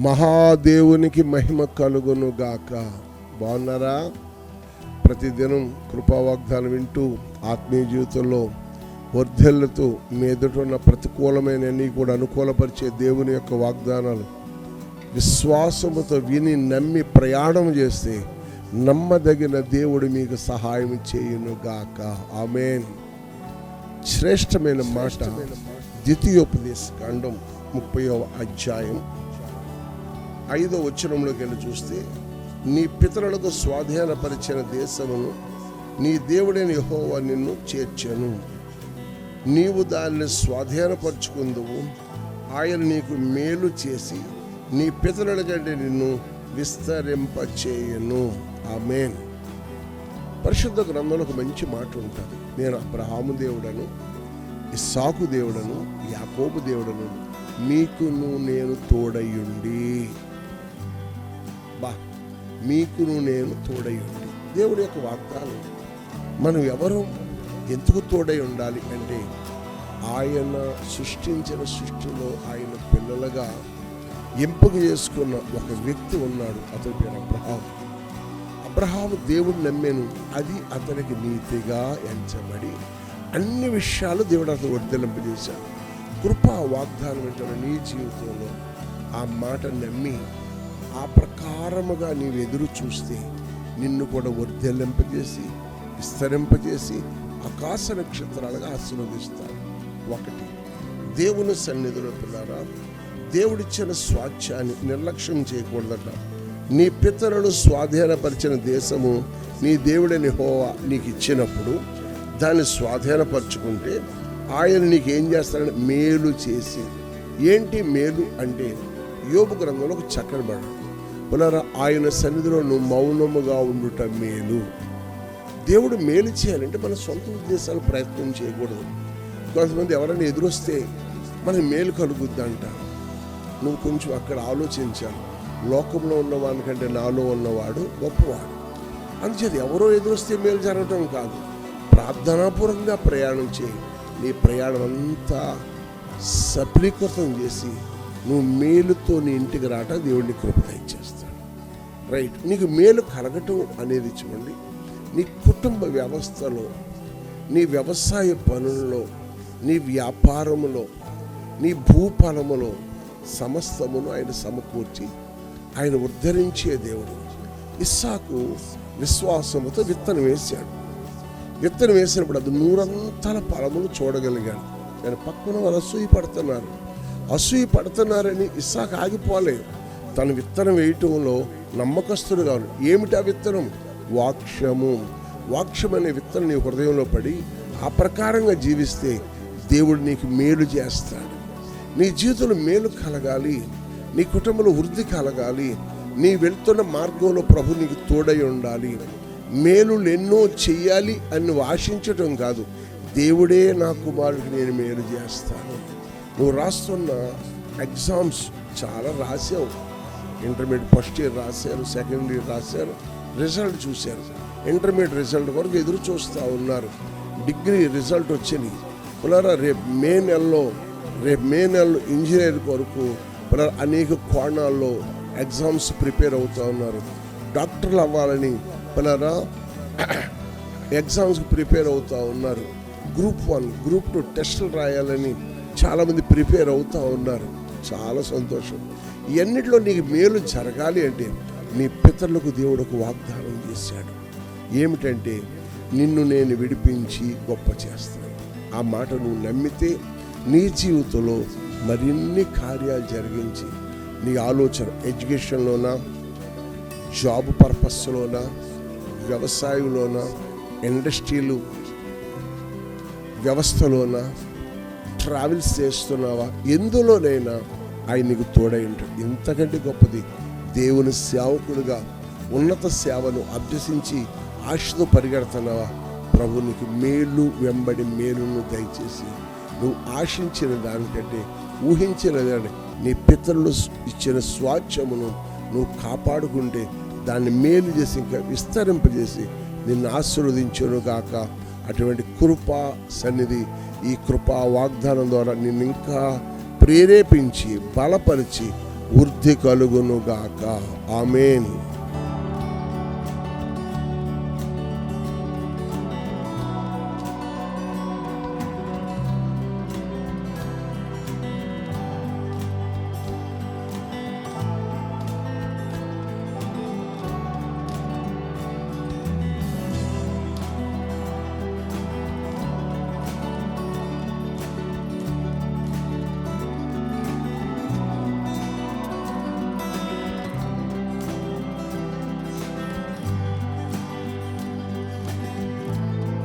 మహాదేవునికి మహిమ కలుగును గాక బాగున్నారా? ప్రతిదినం కృపా వాగ్దానం వింటూ ఆత్మీయ జీవితంలో వర్ధెళ్ళతో మీ ఎదుట ఉన్న ప్రతికూలమైన అన్ని కూడా అనుకూలపరిచే దేవుని యొక్క వాగ్దానాలు విశ్వాసముతో విని నమ్మి ప్రయాణం చేస్తే నమ్మదగిన దేవుడు మీకు సహాయం చేయును గాక ఆమెన్. శ్రేష్టమైన మాట ద్వితీయోపదేశ కాండం ముప్పయో అధ్యాయం. ఐదో వచనంలోకి వెళ్ళి చూస్తే నీ పితరులకు స్వాధీనపరిచిన దేశమును నీ దేవుడైన యహోవా నిన్ను చేర్చాను. నీవు దాన్ని స్వాధీనపరుచుకుందువు ఆయన నీకు మేలు చేసి నీ పితరుల కంటే నిన్ను విస్తరింపచేయను. ఆమెన్. పరిశుద్ధ గ్రంథంలో ఒక మంచి మాట ఉంటుంది. నేను అబ్రహాము దేవుడను ఇస్సాకు దేవుడను యాకోబు దేవుడను మీకును నేను తోడయుండి మీకును నేను తోడయుండి దేవుడి యొక్క వాగ్దానం మనం ఎవరు ఎందుకు తోడై ఉండాలి అంటే ఆయన సృష్టించిన సృష్టిలో ఆయన పిల్లలుగా ఎంపిక చేసుకున్న ఒక వ్యక్తి ఉన్నాడు అతని పేరు అబ్రహాం అబ్రహాము దేవుడు నమ్మాను అది అతనికి నీతిగా ఎంచబడి అన్ని విషయాలు దేవుడు అతను వర్ధలింపజేశాడు కృపా వాగ్దానం ఏంటంటే నీ జీవితంలో. ఆ మాట నమ్మి ఆ ప్రకారముగా నీవు ఎదురు చూస్తే నిన్ను కూడా వర్ధలింపజేసి విస్తరింపజేసి ఆకాశ నక్షత్రాలుగా ఆశీర్వదిస్తాడు ఒకటి దేవుని సన్నిధిలో పిల్లారా దేవుడిచ్చిన స్వాధ్యాన్ని నిర్లక్ష్యం చేయకూడదట. నీ పితరులు స్వాధీనపరిచిన దేశము నీ దేవుడని హోవా నీకు ఇచ్చినప్పుడు దాన్ని స్వాధీనపరచుకుంటే ఆయన నీకు ఏం మేలు చేసి ఏంటి మేలు అంటే యోబు గ్రంథంలో ఒక చక్కని మాట పునరా ఆయన సన్నిధిలో నువ్వు మౌనముగా ఉండుట మేలు. దేవుడు మేలు చేయాలంటే మన సొంత ఉద్దేశాలు ప్రయత్నం చేయకూడదు. కొంతమంది ఎవరైనా ఎదురొస్తే మనకి మేలు కలుగుద్దంట. నువ్వు కొంచెం అక్కడ ఆలోచించాలి. లోకంలో ఉన్నవానికంటే నాలో ఉన్నవాడు గొప్పవాడు. అందుచేత ఎవరో ఎదురొస్తే మేలు జరగటం కాదు. ప్రార్థనాపూర్వకంగా ప్రయాణం చేయి. నీ ప్రయాణం అంతా సఫలీకృతం చేసి నువ్వు మేలుతో నీ ఇంటికి రాట దేవుడిని కృపగా ఇచ్చేస్తాడు. రైట్ నీకు మేలు కలగటం అనేది చూడండి. నీ కుటుంబ వ్యవస్థలో నీ వ్యవసాయ పనుల్లో నీ వ్యాపారములో నీ భూపలములో సమస్తమును ఆయన సమకూర్చి ఆయన ఉద్ధరించే దేవుడు. ఇస్సాకు విశ్వాసముతో విత్తనం వేశాడు. విత్తనం వేసినప్పుడు అది నూరంతల ఫలములు చూడగలిగాడు. నేను పక్కన వాళ్ళు అసూయపడుతున్నారు అసూయ పడుతున్నారని ఇస్సాకు ఆగిపోలేదు తన విత్తనం వేయటంలో నమ్మకస్తుడు కాదు ఏమిటా విత్తనం? వాక్ష్యము వాక్ష్యం అనే విత్తనం నీ హృదయంలో పడి ఆ ప్రకారంగా జీవిస్తే దేవుడు నీకు మేలు చేస్తాడు. నీ జీవితంలో మేలు కలగాలి. నీ కుటుంబంలో వృద్ధి కలగాలి. నీ వెళ్తున్న మార్గంలో ప్రభు నీకు తోడై ఉండాలి. మేలు ఎన్నో చెయ్యాలి అని నువ్వు ఆశించటం కాదు. దేవుడే నా కుమారుడికి నేను మేలు చేస్తాను. నువ్వు రాస్తున్న ఎగ్జామ్స్ చాలా రాసావు ఇంటర్మీడియట్ ఫస్ట్ ఇయర్ రాశారు సెకండ్ ఇయర్ రాశారు రిజల్ట్ చూశారు. ఇంటర్మీడియట్ రిజల్ట్ వరకు ఎదురు చూస్తూ ఉన్నారు. డిగ్రీ రిజల్ట్ వచ్చింది. పునరా రేపు మే నెలలో రేపు మే నెలలో ఇంజనీర్ కొరకు పునర అనేక కోణాల్లో ఎగ్జామ్స్ ప్రిపేర్ అవుతూ ఉన్నారు. డాక్టర్లు అవ్వాలని పునరా ఎగ్జామ్స్కి ప్రిపేర్ అవుతూ ఉన్నారు. గ్రూప్ వన్ గ్రూప్ టూ టెస్టులు రాయాలని చాలామంది ప్రిపేర్ అవుతూ ఉన్నారు. చాలా సంతోషం. ఇవన్నిటిలో నీకు మేలు జరగాలి అంటే నీ పితరులకు దేవుడు ఒక వాగ్దానం చేశాడు. ఏమిటంటే నిన్ను నేను విడిపించి గొప్ప చేస్తాను. ఆ మాట నువ్వు నమ్మితే నీ జీవితంలో మరిన్ని కార్యాలు జరిగించి నీ ఆలోచన ఎడ్యుకేషన్లోనా జాబ్ పర్పస్లోనా వ్యవసాయంలోనా ఇండస్ట్రీలు వ్యవస్థలోనా ట్రావెల్స్ చేస్తున్నావా? ఎందులోనైనా ఆయన నీకు తోడై ఉంటాడు ఎంతకంటే గొప్పది దేవుని సేవకుడుగా ఉన్నత సేవను అభ్యసించి ఆశతో పరిగెడుతున్నావా? ప్రభు నీకు మేలు వెంబడి మేలును దయచేసి నువ్వు ఆశించిన దానికంటే ఊహించిన దాని నీ పితరులు ఇచ్చిన స్వాచ్ఛమును నువ్వు కాపాడుకుంటే దాన్ని మేలు చేసి ఇంకా విస్తరింపజేసి నిన్ను ఆశీర్వదించును గాక అటువంటి కృపా సన్నిధి ఈ కృపా వాగ్దానం ద్వారా నిన్ను ఇంకా ప్రేరేపించి బలపరిచి వృద్ధి కలుగునుగాక ఆమెను.